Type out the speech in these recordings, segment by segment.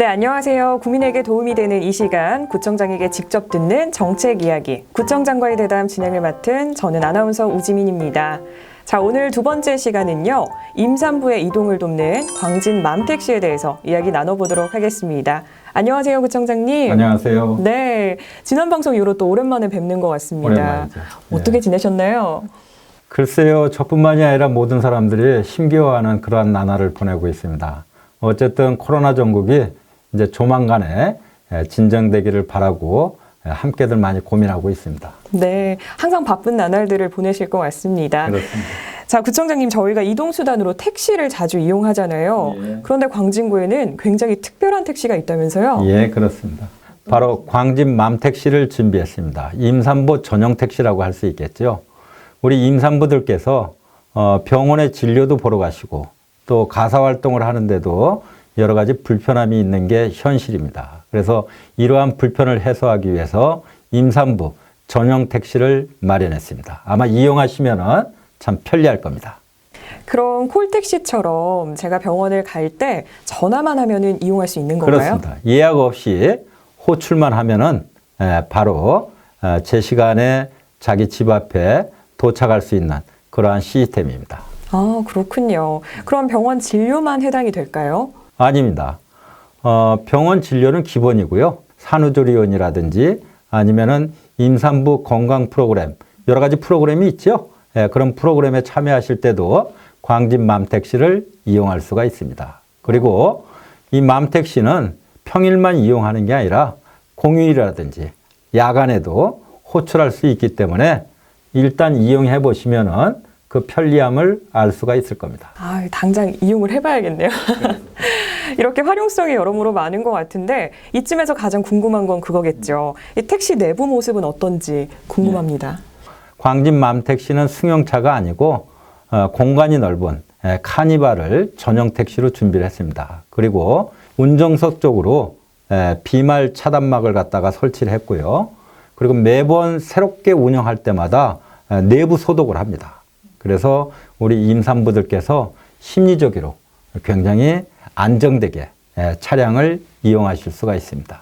네, 안녕하세요. 국민에게 도움이 되는 이 시간 구청장에게 직접 듣는 정책 이야기. 구청장과의 대담 진행을 맡은 저는 아나운서 우지민입니다. 자, 오늘 두 번째 시간은요. 임산부의 이동을 돕는 광진 맘택시에 대해서 이야기 나눠보도록 하겠습니다. 안녕하세요, 구청장님. 안녕하세요. 네, 지난 방송 이후로 또 오랜만에 뵙는 것 같습니다. 오랜만이죠. 어떻게 네. 지내셨나요? 글쎄요, 저뿐만이 아니라 모든 사람들이 힘겨워하는 그러한 나날을 보내고 있습니다. 어쨌든 코로나 전국이 이제 조만간에 예, 진정되기를 바라고 예, 함께들 많이 고민하고 있습니다. 네, 항상 바쁜 나날들을 보내실 것 같습니다. 그렇습니다. 자, 구청장님, 저희가 이동수단으로 택시를 자주 이용하잖아요. 예. 그런데 광진구에는 굉장히 특별한 택시가 있다면서요? 예, 그렇습니다. 바로 광진 맘택시를 준비했습니다. 임산부 전용 택시라고 할 수 있겠죠. 우리 임산부들께서 어, 병원에 진료도 보러 가시고 또 가사 활동을 하는데도 여러 가지 불편함이 있는 게 현실입니다. 그래서 이러한 불편을 해소하기 위해서 임산부 전용 택시를 마련했습니다. 아마 이용하시면은 참 편리할 겁니다. 그럼 콜택시처럼 제가 병원을 갈 때 전화만 하면은 이용할 수 있는 건가요? 그렇습니다. 예약 없이 호출만 하면은 에, 바로 어, 제 시간에 자기 집 앞에 도착할 수 있는 그러한 시스템입니다. 아, 그렇군요. 그럼 병원 진료만 해당이 될까요? 아닙니다. 어, 병원 진료는 기본이고요. 산후조리원이라든지 아니면은 임산부 건강 프로그램 여러 가지 프로그램이 있죠. 예, 그런 프로그램에 참여하실 때도 광진 맘택시를 이용할 수가 있습니다. 그리고 이 맘택시는 평일만 이용하는 게 아니라 공휴일이라든지 야간에도 호출할 수 있기 때문에 일단 이용해 보시면은 그 편리함을 알 수가 있을 겁니다. 아, 당장 이용을 해봐야겠네요. 이렇게 활용성이 여러모로 많은 것 같은데 이쯤에서 가장 궁금한 건 그거겠죠. 이 택시 내부 모습은 어떤지 궁금합니다. 광진 맘택시는 승용차가 아니고 어, 공간이 넓은 에, 카니발을 전용 택시로 준비를 했습니다. 그리고 운정석 쪽으로 에, 비말 차단막을 갖다가 설치를 했고요. 그리고 매번 새롭게 운영할 때마다 에, 내부 소독을 합니다. 그래서 우리 임산부들께서 심리적으로 굉장히 안정되게 에, 차량을 이용하실 수가 있습니다.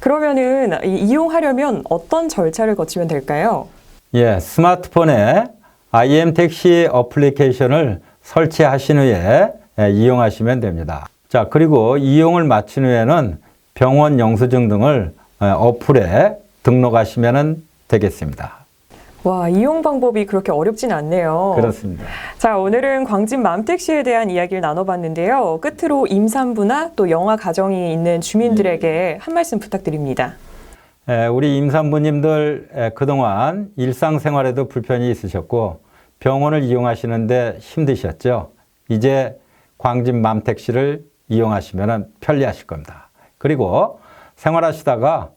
그러면은 이- 이용하려면 어떤 절차를 거치면 될까요? 예, 스마트폰에 IM 택시 어플리케이션을 설치하신 후에 예, 이용하시면 됩니다. 자, 그리고 이용을 마친 후에는 병원 영수증 등을 예, 어플에 등록하시면 되겠습니다. 와, 이용 방법이 그렇게 어렵진 않네요. 그렇습니다. 자, 오늘은 광진 맘택시에 대한 이야기를 나눠봤는데요. 끝으로 임산부나 또 영아 가정이 있는 주민들에게 한 말씀 부탁드립니다. 예, 우리 임산부님들 예, 그동안 일상생활에도 불편이 있으셨고 병원을 이용하시는데 힘드셨죠. 이제 광진 맘택시를 이용하시면 편리하실 겁니다. 그리고 생활하시다가 아,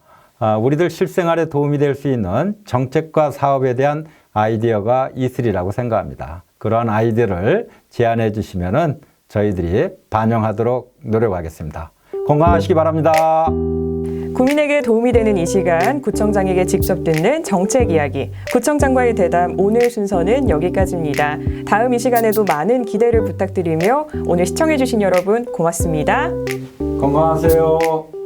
우리들 실생활에 도움이 될 수 있는 정책과 사업에 대한 아이디어가 있으리라고 생각합니다. 그러한 아이디어를 제안해 주시면 저희들이 반영하도록 노력하겠습니다. 건강하시기 바랍니다. 국민에게 도움이 되는 이 시간 구청장에게 직접 듣는 정책 이야기 구청장과의 대담 오늘 순서는 여기까지입니다. 다음 이 시간에도 많은 기대를 부탁드리며 오늘 시청해주신 여러분 고맙습니다. 건강하세요.